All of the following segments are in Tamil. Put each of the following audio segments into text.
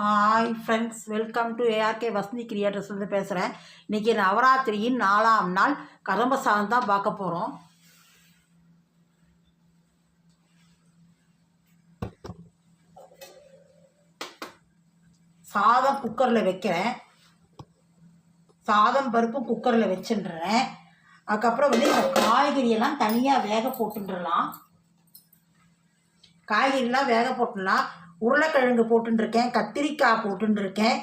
Hi friends welcome to ARK Vasanthi கிரியேட்டர்ஸ்லேருந்து பேசுகிறேன் இன்றைக்கி நவராத்திரியின் நாலாம் நாள் கதம்ப சாதம் தான் பார்க்க போகிறோம் சாதம் குக்கரில் வைக்கிறேன். சாதம் பருப்பும் குக்கரில் வச்சுட்டுறேன் அதுக்கப்புறம் வந்து இந்த காய்கறியெல்லாம் தனியாக வேக போட்டுடலாம். காய்கறிலாம் வேக போட்டுடலாம். உருளைக்கிழங்கு போட்டுருக்கேன் கத்திரிக்காய் போட்டுருக்கேன்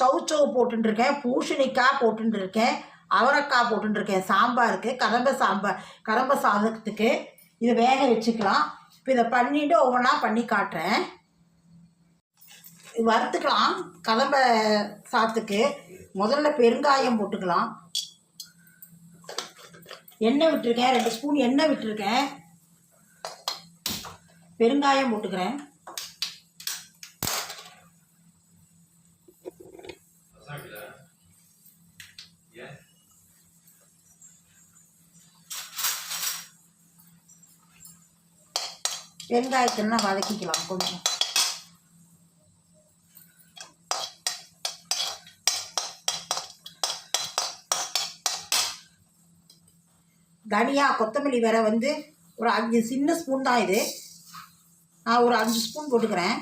சவுச்சவு போட்டுருக்கேன் பூசணிக்காய் போட்டுருக்கேன் அவரைக்காய் போட்டுருக்கேன் சாம்பாருக்கு கதம்ப சாம்பார் கதம்ப சாதத்துக்கு இதை வேக வச்சுக்கலாம். இப்போ இதை பண்ணிட்டு ஒவ்வொன்றா பண்ணி காட்டுறேன். வறுத்துக்கலாம் கதம்ப சாத்துக்கு முதல்ல பெருங்காயம் போட்டுக்கலாம். எண்ணெய் விட்டுருக்கேன் ரெண்டு ஸ்பூன் எண்ணெய் விட்டுருக்கேன். பெருங்காயம் போட்டுக்கிறேன். வெங்காயத்தின்னா வதக்கிக்கலாம் கொஞ்சம். தனியா கொத்தமல்லி வேற வந்து ஒரு அஞ்சு சின்ன ஸ்பூன் தான் இது. நான் ஒரு அஞ்சு ஸ்பூன் போட்டுக்கிறேன்.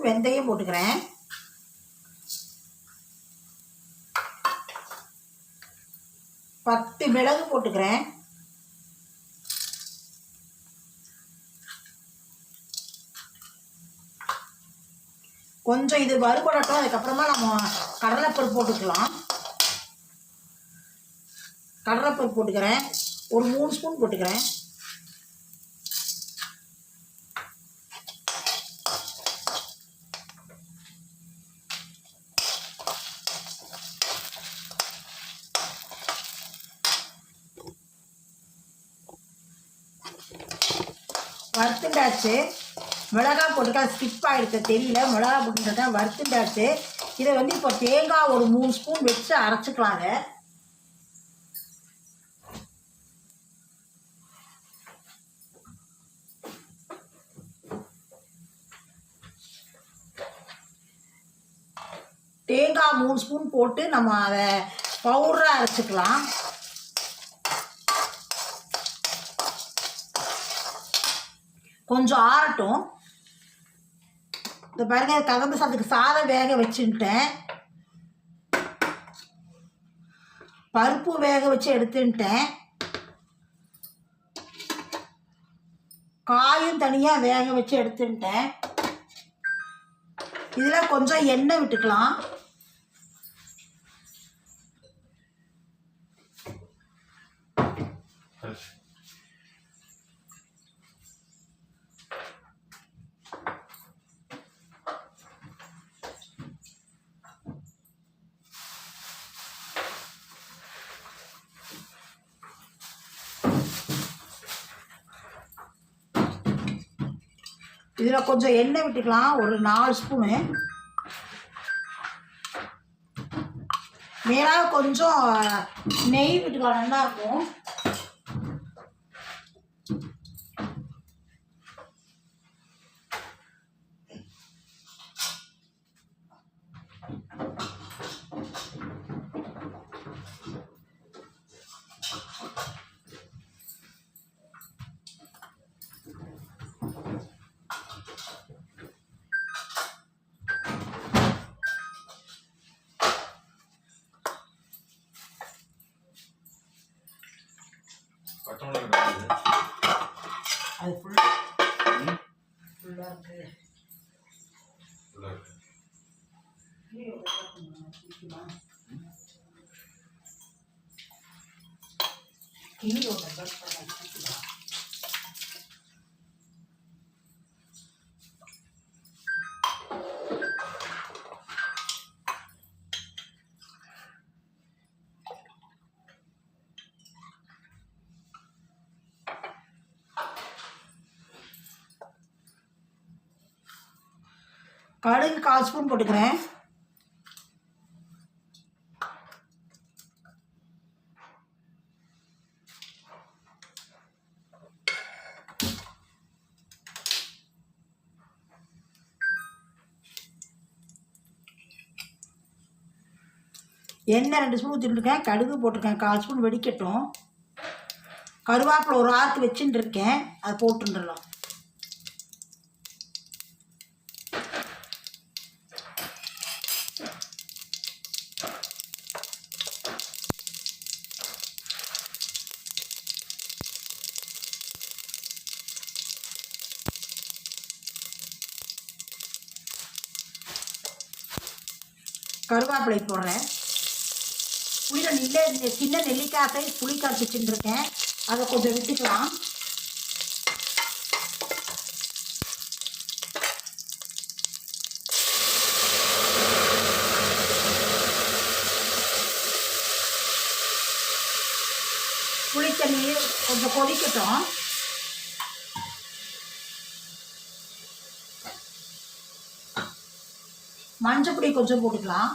ஸ்பூன் வெந்தயம் போட்டுக்கிறேன். பத்து மிளகு போட்டுக்கிறேன். கொஞ்சம் இது வறுபடட்டும் அதுக்கப்புறமா நம்ம கடலைப்பருப்பு போட்டுக்கலாம். கடலைப்பருப்பு போட்டுக்கிறேன். ஒரு மூணு ஸ்பூன் போட்டுக்கிறேன். வறுத்துண்டாச்சு மிளகா போட்டுக்கா ஸ்கிப் ஆகிடுச்சு தெரியல. மிளகா போட்டு வறுத்துட்டாச்சு. இதை வந்து இப்போ தேங்காய் ஒரு மூணு ஸ்பூன் வச்சு அரைச்சிக்கலாங்க தேங்காய் மூணு ஸ்பூன் போட்டு நம்ம அதை பவுடராக அரைச்சிக்கலாம். கொஞ்சம் ஆறட்டும். இந்த பாருங்க தகுந்த சாதத்துக்கு சாதம் வேக வச்சுட்டேன் பருப்பு வேக வச்சு எடுத்துட்டேன் காயும் தனியாக வேக வச்சு எடுத்துட்டேன் இதில் கொஞ்சம் எண்ணெய் விட்டுக்கலாம். இதில் கொஞ்சம் எண்ணெய் விட்டுக்கலாம். ஒரு நாலு ஸ்பூனு. மேலாக கொஞ்சம் நெய் விட்டுக்கலாம். நல்லா இருக்கும் பச்சை மிளகா இருக்குது. அது ஃபுல்லாக ஃபுல்லாக இருக்குது கடுகு கால் ஸ்பூன் போட்டுக்கிறேன். எண்ணெய் ரெண்டு ஸ்பூன் ஊற்றிட்டுருக்கேன் கடுகு போட்டிருக்கேன். கால் ஸ்பூன் வெடிக்கட்டும். கருவேப்பிலை ஒரு ஆற்று வச்சுட்டு இருக்கேன் அதை போட்டுருந்துடலாம். கருவேப்பிலை போடுறேன். புளியில் நெல்லை சின்ன நெல்லிக்காய் சைஸ் புளி காய்ச்சி இருக்கேன் அதை கொஞ்சம் விட்டுக்கலாம். புளித்தண்ணியை கொஞ்சம் கொதிக்கட்டும். மஞ்சள் பொடி கொஞ்சம் போட்டுக்கலாம்.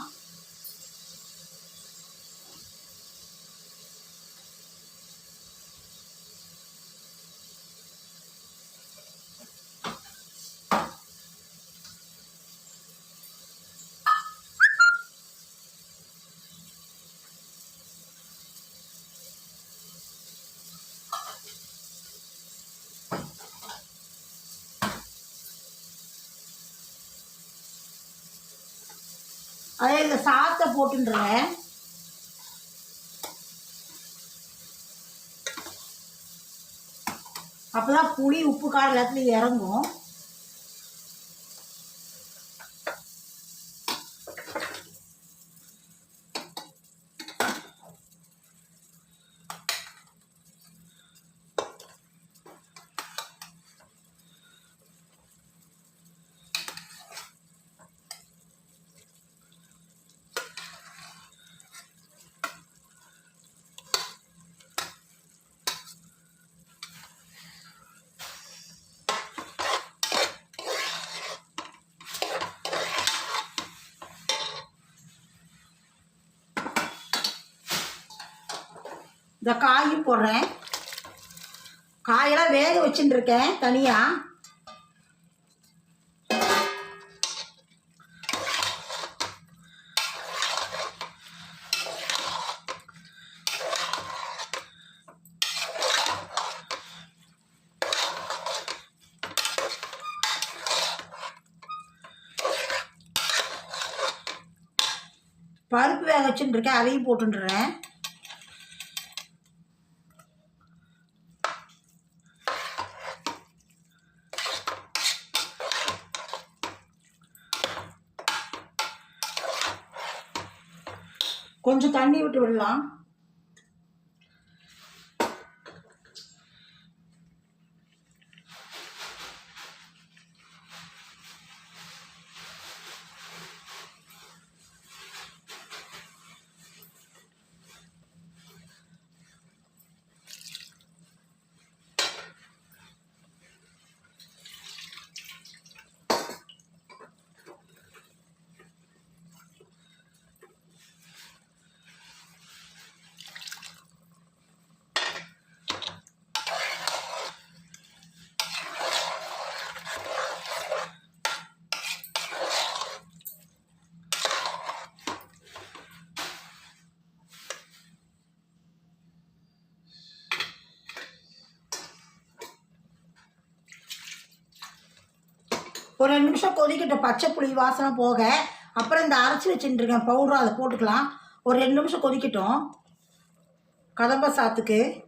அதே இந்த சாத்தை போட்டுன்றேன். அப்பதான் புளி உப்பு காரம் எல்லாத்துலையும் இறங்கும். இந்த காயும் போடுறேன். காயெல்லாம் வேக வச்சுட்டு இருக்கேன் தனியாக பருப்பு வேக வச்சுட்டுருக்கேன் அதையும் போட்டுன்றேன் கொஞ்சம் தண்ணி விட்டு விடலாம். ஒரு ரெண்டு நிமிஷம் கொதிக்கட்டும். பச்சை புளி வாசனை போக. அப்புறம் இந்த அரைச்சி வச்சுட்டுருக்கேன். பவுடரும் அதை போட்டுக்கலாம். ஒரு ரெண்டு நிமிஷம் கொதிக்கட்டும். கதம்ப சாத்துக்கு.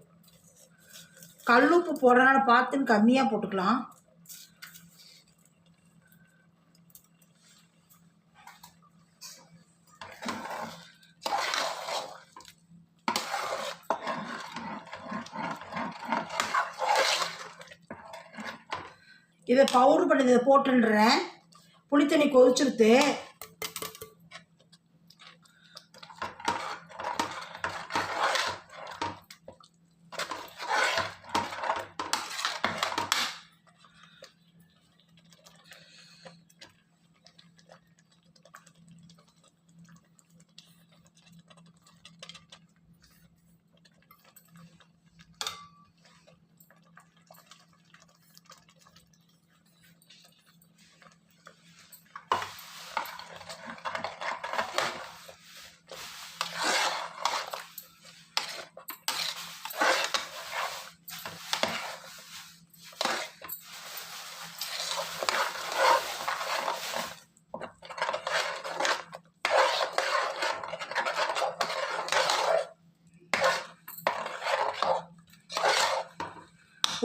கல்லுப்பு போடுறனால பார்த்துன்னு கம்மியாக போட்டுக்கலாம். பவுடர் பண்ணி போட்டுன்றேன். புளித்தண்ணி கொதிச்சிருத்து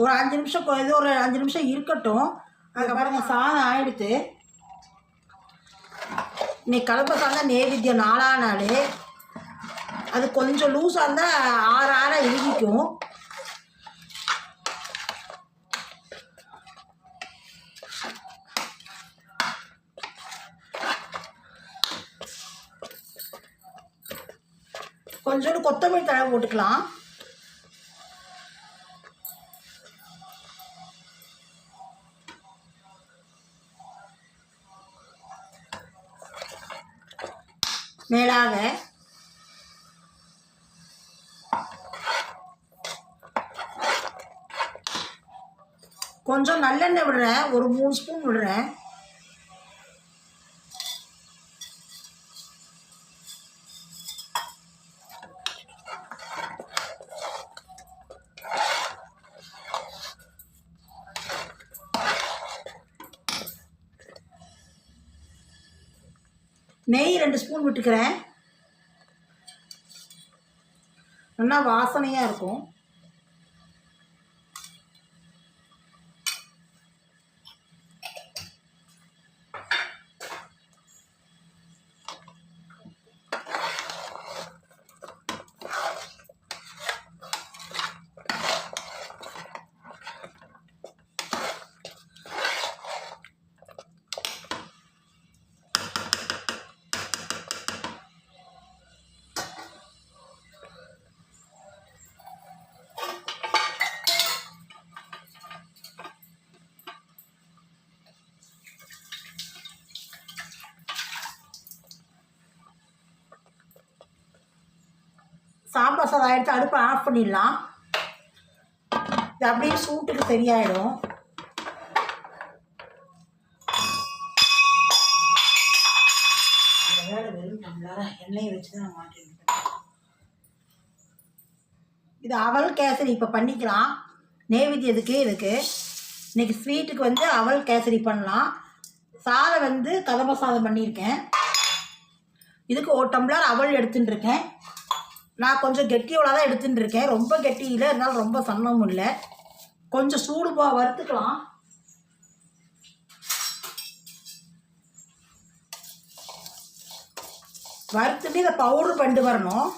ஒரு அஞ்சு நிமிஷம் இது ஒரு அஞ்சு நிமிஷம் இருக்கட்டும். அதுக்கப்புறம் சாதம் ஆயிடுத்து இன்னைக்கு கலப்பை சாதம் நேவேத்தியம் நாலா நாள். அது கொஞ்சம் லூஸாக இருந்தால் ஆற ஆற இறுகிக்கும். கொஞ்சோண்டு கொத்தமல்லி தழை போட்டுக்கலாம். மேலாக கொஞ்சம் நல்லெண்ணெய் விடுறேன். ஒரு மூணு ஸ்பூன் விடுறேன். நெய் ரெண்டு ஸ்பூன் விட்டுக்கிறேன். நல்லா வாசனையாக இருக்கும். சாம்பார் சாதம் எடுத்து அடுப்பை ஆஃப் பண்ணிடலாம். இது அப்படியே சூட்டுக்கு சரியாயிடும். வெறும் எண்ணெயை வச்சு தான் மாட்டிருக்கேன் இது அவல் கேசரி இப்போ பண்ணிக்கலாம். நெய்வேத்தியத்துக்கு இதுக்கு. இன்னைக்கு ஸ்வீட்டுக்கு வந்து அவல் கேசரி பண்ணலாம். சாதம் வந்து கதம்ப சாதம் பண்ணியிருக்கேன். இதுக்கு ஒரு டம்ளர் அவல் எடுத்துட்டுருக்கேன். நான் கொஞ்சம் கெட்டியோட தான் எடுத்துகிட்டு இருக்கேன் ரொம்ப கெட்டி இல்லை இருந்தாலும் ரொம்ப சன்னமும் இல்லை. கொஞ்சம் சூடு போ வறுத்துக்கலாம். வறுத்துட்டு இதை பவுடர் பண்ணிட்டு வரணும்.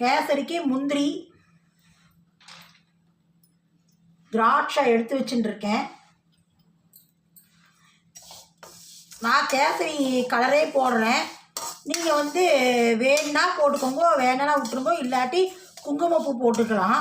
கேசரிக்கு முந்திரி திராட்சை எடுத்து வச்சுட்டுருக்கேன். நான் கேசரி கலரே போடுறேன். நீங்கள் வந்து வேணுன்னா போட்டுக்கோங்க வேணும்னா விட்டுருங்க இல்லாட்டி குங்குமப்பூ போட்டுக்கலாம்.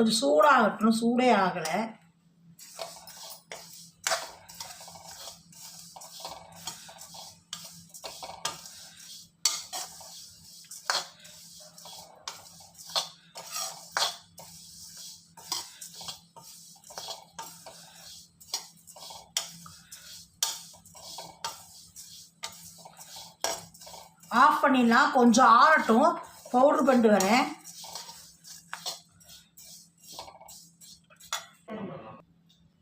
கொஞ்சம் சூடாகட்டும் சூடே ஆகலை. ஆஃப் பண்ணிடலாம். கொஞ்சம் ஆறட்டும். பவுடர் பண்ணிட்டு வரேன்.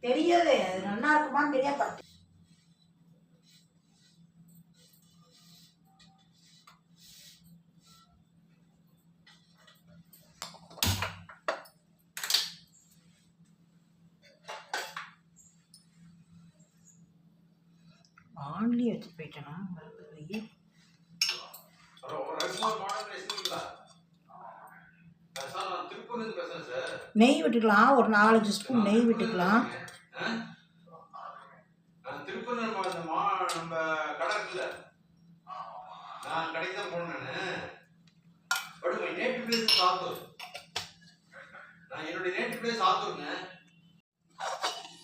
தெரியாது. அது நல்லா இருக்குமான்னு தெரியாது. பத்து ஆன்லி வச்சு போயிட்டேனா மாடல் பேசுறீங்களா நெய் விட்டுக்கலாம். ஒரு நாலஞ்சு ஸ்பூன் நெய் விட்டுக்கலாம்.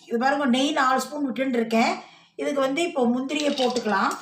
இது பாருங்க நெய் நாலு ஸ்பூன் விட்டுன்னு இருக்கேன். இதுக்கு வந்து இப்போ முந்திரியை போட்டுக்கலாம்.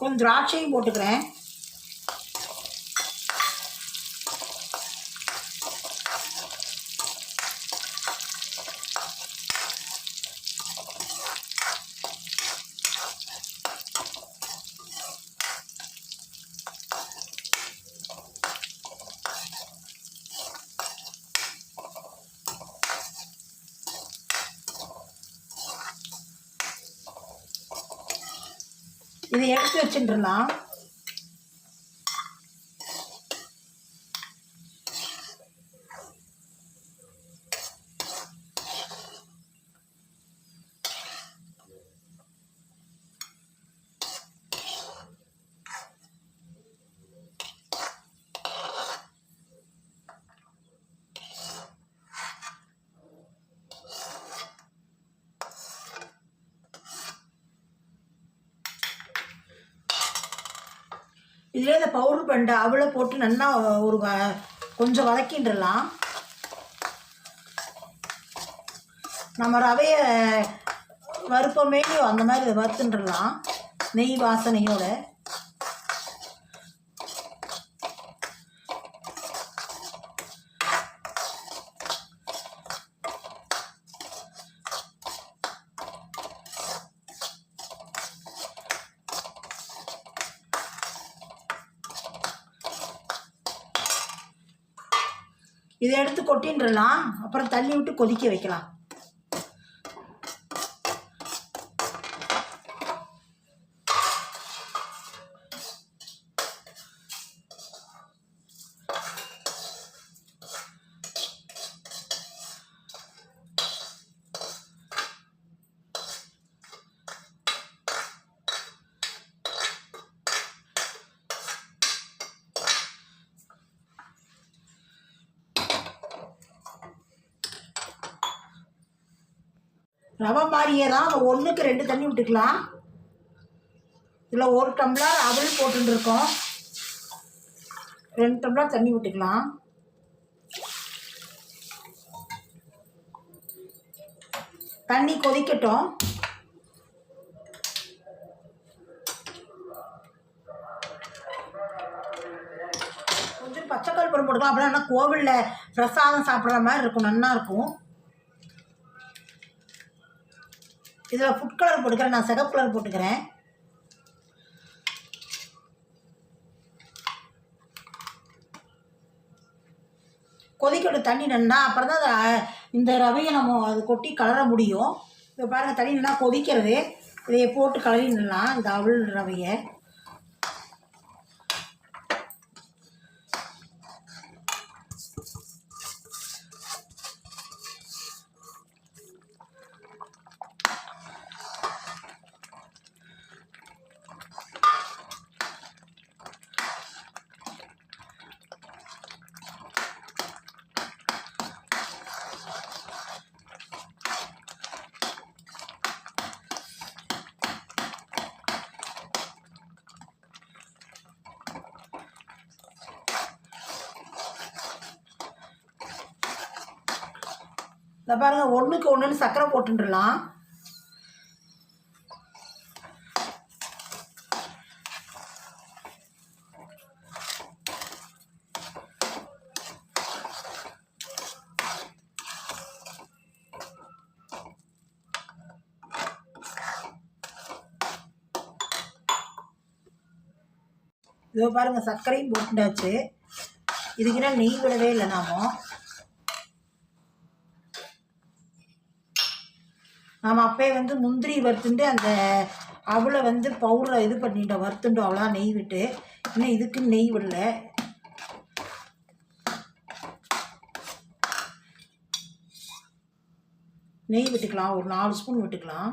கொஞ்சம் திராட்சையும் போட்டுக்கிறேன் இதை எடுத்து வச்சுட்டுலாம் இதிலே இந்த பவுடர் பண்ண அவளை போட்டு நல்லா ஒரு வ- கொஞ்சம் வதக்கின்றலாம். நம்ம ரவையை வறுப்போமே அந்த மாதிரி இதை வறுத்துன்றலாம். நெய் வாசனையோட இதை எடுத்து கொட்டின்றலாம். அப்புறம் தள்ளி விட்டு கொதிக்க வைக்கலாம். ரவை மாதிரியே தான் அவள் ஒன்றுக்கு ரெண்டு தண்ணி விட்டுக்கலாம் இதில் ஒரு டம்ளர் அவள் போட்டுருக்கோம் ரெண்டு டம்ளர் தண்ணி விட்டுக்கலாம் தண்ணி கொதிக்கட்டும். கொஞ்சம் பச்சைக்கல் பருப்பு போட்டுக்கலாம். அப்படின்னா கோவிலில் பிரசாதம் சாப்பிட்ற மாதிரி இருக்கும். நல்லா இருக்கும். இதில் ஃபுட் கலர் போட்டுக்கிறேன். நான் சிகப்பு கலர் போட்டுக்கிறேன். கொதிக்கட்டும் தண்ணி நின்னா அப்புறம் தான் அதை இந்த ரவையை நம்ம அது கொட்டி கலர முடியும். இப்போ பாருங்கள் தண்ணி நின்னா கொதிக்கிறது. இதையை போட்டு கலரி நின்னா இந்த அவள் ரவையை. இந்த பாருங்க ஒன்றுக்கு ஒன்றுன்னு சர்க்கரை போட்டுடலாம் இதோ பாருங்க சர்க்கரையும் போட்டுட்டாச்சு. இதுக்குன்னா நெய் விடவே இல்லை நாமும் நம்ம அப்பயே வந்து முந்திரி வறுத்துட்டு அந்த அவளை வந்து பவுடரை இது பண்ணிட்டோம் வறுத்துட்டோம் அவ்வளோ நெய் விட்டு. இன்னும் இதுக்கு நெய் விடல. நெய் விட்டுக்கலாம் ஒரு நாலு ஸ்பூன் விட்டுக்கலாம்.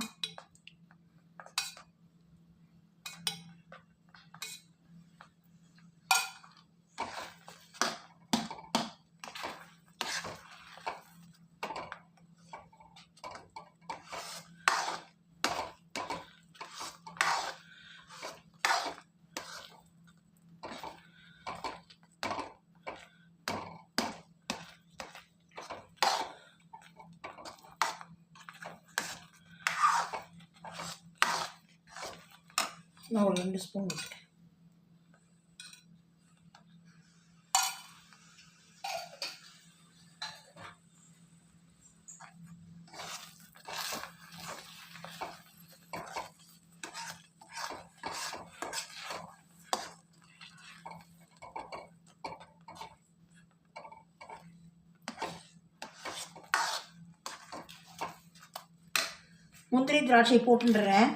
நான் ஒரு ரெண்டு ஸ்பூன் விட்டுக்கிறேன் முந்திரி திராட்சை போட்டுடுறேன்.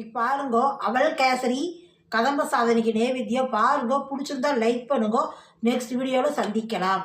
இன்னைக்கு பாருங்கோ அவல் கேசரி கதம்ப சாதனைக்கு நேவேத்தியம். பாருங்க பிடிச்சிருந்தா லைக் பண்ணுங்க. நெக்ஸ்ட் வீடியோவில் சந்திக்கலாம்.